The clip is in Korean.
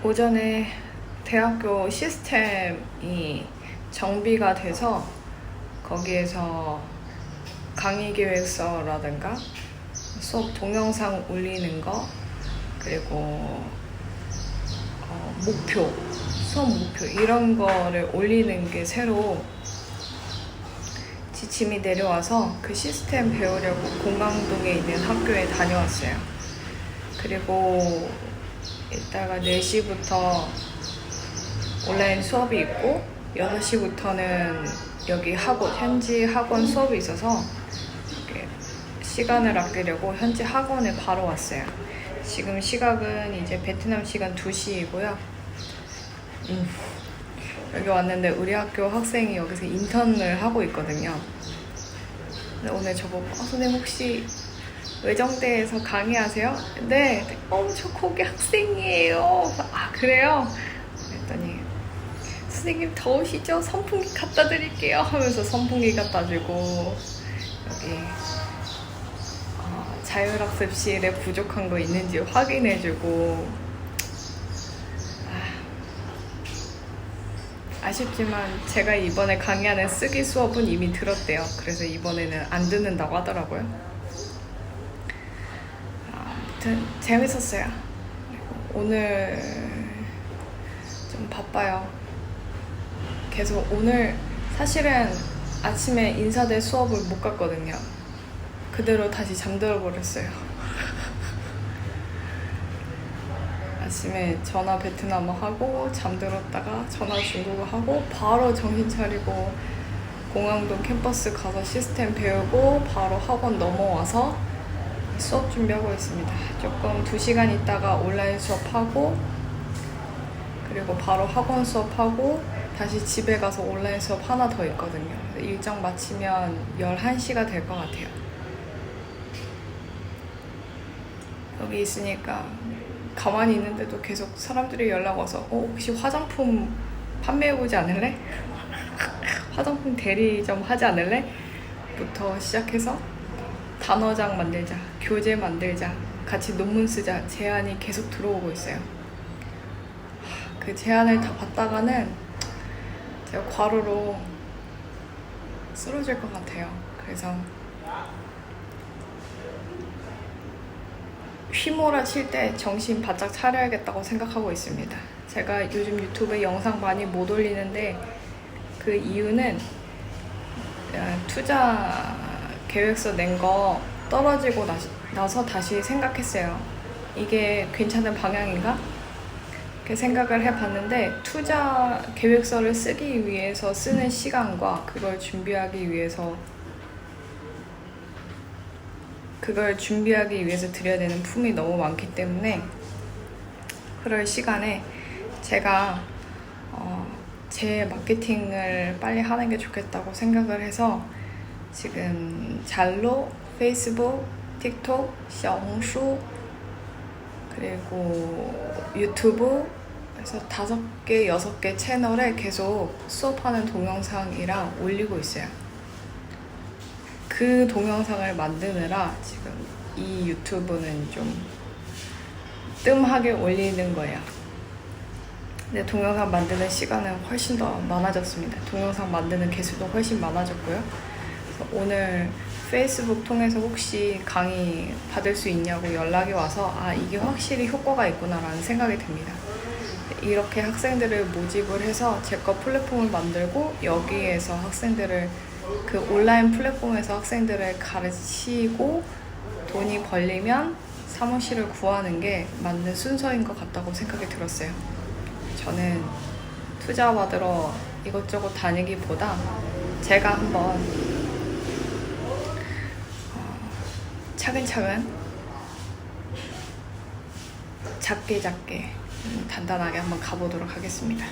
오전에 대학교 시스템이 정비가 돼서 거기에서 강의 계획서라든가 수업 동영상 올리는 거 그리고 어, 목표 수업 목표 이런 거를 올리는 게 새로 지침이 내려와서 그 시스템 배우려고 공강동에 있는 학교에 다녀왔어요. 그리고 이따가 4시부터 온라인 수업이 있고 6시부터는 여기 학원, 현지 학원 수업이 있어서 시간을 아끼려고 현지 학원에 바로 왔어요. 지금 시각은 이제 베트남 시간 2시이고요. 음, 여기 왔는데 우리 학교 학생이 여기서 인턴을 하고 있거든요. 근데 오늘 저보고 어, 선생님 혹시 외정대에서 강의하세요? 네. 어, 저 거기 학생이에요. 아, 그래요? 그랬더니 선생님 더우시죠? 선풍기 갖다 드릴게요. 하면서 선풍기 갖다 주고 여기 어, 자율학습실에 부족한 거 있는지 확인해 주고 아쉽지만 제가 이번에 강의하는 쓰기 수업은 이미 들었대요. 그래서 이번에는 안 듣는다고 하더라고요. 아무튼 재밌었어요. 오늘 좀 바빠요. 계속 오늘 사실은 아침에 인사대 수업을 못 갔거든요. 그대로 다시 잠들어 버렸어요. 아침에 전화 베트남어 하고 잠들었다가 전화 중국어 하고 바로 정신 차리고 공항동 캠퍼스 가서 시스템 배우고 바로 학원 넘어와서 수업 준비하고 있습니다. 조금 2시간 있다가 온라인 수업하고 그리고 바로 학원 수업하고 다시 집에 가서 온라인 수업 하나 더 있거든요. 일정 마치면 11시가 될 것 같아요. 여기 있으니까 가만히 있는데도 계속 사람들이 연락 와서 어, 혹시 화장품 판매해보지 않을래? 화장품 대리 좀 하지 않을래? 부터 시작해서 단어장 만들자, 교재 만들자, 같이 논문 쓰자 제안이 계속 들어오고 있어요. 하, 그 제안을 다 받다가는 제가 과로로 쓰러질 것 같아요. 그래서 휘몰아칠 때 정신 바짝 차려야겠다고 생각하고 있습니다. 제가 요즘 유튜브에 영상 많이 못 올리는데 그 이유는 어, 투자 계획서 낸 거 떨어지고 나서 다시 생각했어요. 이게 괜찮은 방향인가? 이렇게 생각을 해봤는데 투자 계획서를 쓰기 위해서 쓰는 시간과 그걸 준비하기 위해서 그걸 준비하기 위해서 들여야 되는 품이 너무 많기 때문에 그럴 시간에 제가 어, 제 마케팅을 빨리 하는 게 좋겠다고 생각을 해서 지금 잘로, 페이스북, 틱톡, 샤오홍슈 그리고 유튜브 그래서 다섯 개, 여섯 개 채널에 계속 수업하는 동영상이랑 올리고 있어요. 그 동영상을 만드느라 지금 이 유튜브는 좀 뜸하게 올리는 거예요. 근데 동영상 만드는 시간은 훨씬 더 많아졌습니다. 동영상 만드는 개수도 훨씬 많아졌고요. 오늘 페이스북 통해서 혹시 강의 받을 수 있냐고 연락이 와서 아 이게 확실히 효과가 있구나라는 생각이 듭니다. 이렇게 학생들을 모집을 해서 제 거 플랫폼을 만들고 여기에서 학생들을 그 온라인 플랫폼에서 학생들을 가르치고 돈이 벌리면 사무실을 구하는 게 맞는 순서인 것 같다고 생각이 들었어요. 저는 투자 받으러 이것저것 다니기보다 제가 한번 어, 차근차근 작게 작게 음, 단단하게 한번 가보도록 하겠습니다.